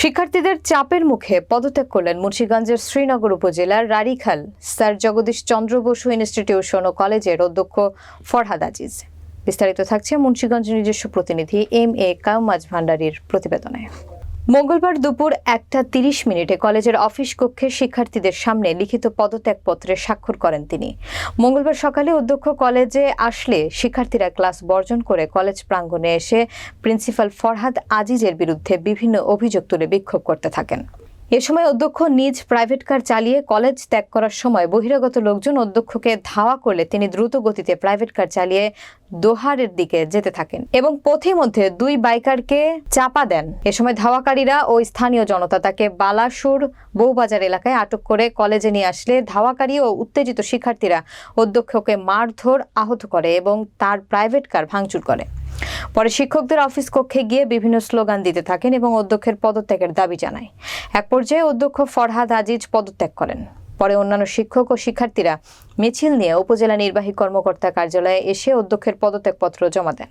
শিক্ষার্থীদের চাপের মুখে পদত্যাগ করলেন মুন্সিগঞ্জের শ্রীনগর উপজেলার রারিখাল স্যার জগদীশ চন্দ্র বসু ইনস্টিটিউশন ও কলেজের অধ্যক্ষ ফরহাদ আজিজ। বিস্তারিত থাকছে মুন্সিগঞ্জ নিজস্ব প্রতিনিধি এম এ কায়ুমাজ ভান্ডারির প্রতিবেদনে। মঙ্গলবার দুপুর একটা তিরিশ মিনিটে কলেজের অফিস কক্ষে শিক্ষার্থীদের সামনে লিখিত পদত্যাগপত্রে স্বাক্ষর করেন তিনি। মঙ্গলবার সকালে অধ্যক্ষ কলেজে আসলে শিক্ষার্থীরা ক্লাস বর্জন করে কলেজ প্রাঙ্গণে এসে প্রিন্সিপাল ফরহাদ আজিজের বিরুদ্ধে বিভিন্ন অভিযোগ তুলে বিক্ষোভ করতে থাকেন। এ সময় অধ্যক্ষ নিজ প্রাইভেট কার চালিয়ে কলেজ ত্যাগ করার সময় বহিরাগত লোকজন অধ্যক্ষকে ধাওয়া করলে তিনি দ্রুত গতিতে প্রাইভেট কার চালিয়ে দোহারের দিকে যেতে থাকেন এবং পথে মধ্যে দুই বাইকারকে চাপা দেন। এ সময় ধাওয়াকারীরা ও স্থানীয় জনতা তাকে বালাসুর বউবাজার এলাকায় আটক করে কলেজে নিয়ে আসলে ধাওয়াকারী ও উত্তেজিত শিক্ষার্থীরা অধ্যক্ষকে মারধর আহত করে এবং তার প্রাইভেট কার ভাঙচুর করে। পরে শিক্ষকদের অফিস কক্ষে গিয়ে বিভিন্ন স্লোগান দিতে থাকেন এবং অধ্যক্ষের পদত্যাগের দাবি জানায়। এক পর্যায়ে অধ্যক্ষ ফরহাদ আজিজ পদত্যাগ করেন। পরে অন্যান্য শিক্ষক ও শিক্ষার্থীরা মিছিল নিয়ে উপজেলা নির্বাহী কর্মকর্তা কার্যালয়ে এসে অধ্যক্ষের পদত্যাগপত্র জমা দেন।